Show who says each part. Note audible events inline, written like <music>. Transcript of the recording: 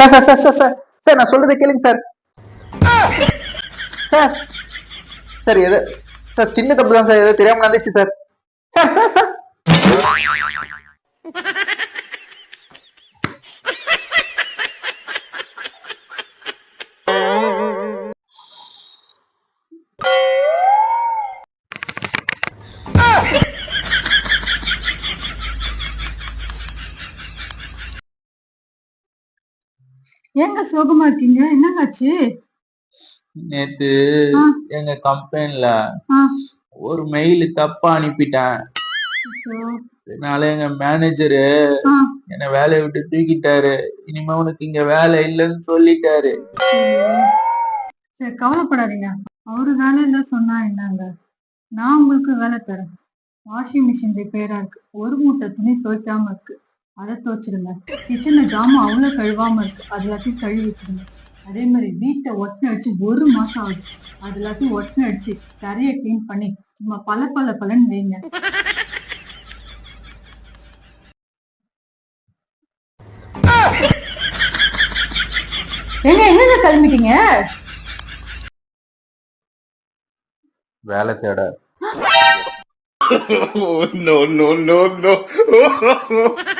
Speaker 1: Sir sir sir sir sir. Sir நான் சொல்றதை கேளுங்க சார். சார். சார் எது? சார் சின்ன தப்பு தான் சார். ஏதோ தெரியாம நடந்துச்சு சார். Sir sir sir.
Speaker 2: ஏங்க சோகமா இருக்கீங்க? என்னங்காச்சு
Speaker 3: நேத்து. எங்க கம்பெனில. ஒரு மெயில் தப்பா அனுப்பிட்டேன். அதனால எங்க மேனேஜரு. என்ன வேலையை விட்டு தூக்கிட்டாரு. இனிமே உனக்கு இங்க வேலை இல்லைன்னு சொல்லிட்டாரு.
Speaker 2: சரி கவலைப்படாதீங்க. அவரு வேலை இல்ல சொன்னா என்னங்க? நான் உங்களுக்கு வேலை தரேன். வாஷிங் மிஷின் ரிப்பேரா இருக்கு. ஒரு மூட்டை துணி துவைக்காம இருக்கு. அதை துவைச்சிடுங்க கிச்சன்ல ஜாமான் அவ்வளவு கழுவாம இருக்கு அது எல்லாத்தையும் கழுவி வச்சிருங்க. அதே மாதிரி வீட்டை ஒட்டனை அடிச்சு ஒரு மாசம் ஆகுது. அது எல்லாத்தையும் ஒட்டனை அடிச்சு தரையை க்ளீன் பண்ணி சும்மா பல பல பலன்னு வைங்க. ஏங்க எங்க கிளம்பிட்டீங்க?
Speaker 3: வேலை தேட. <laughs>
Speaker 4: Oh, no, no, no, no. <laughs>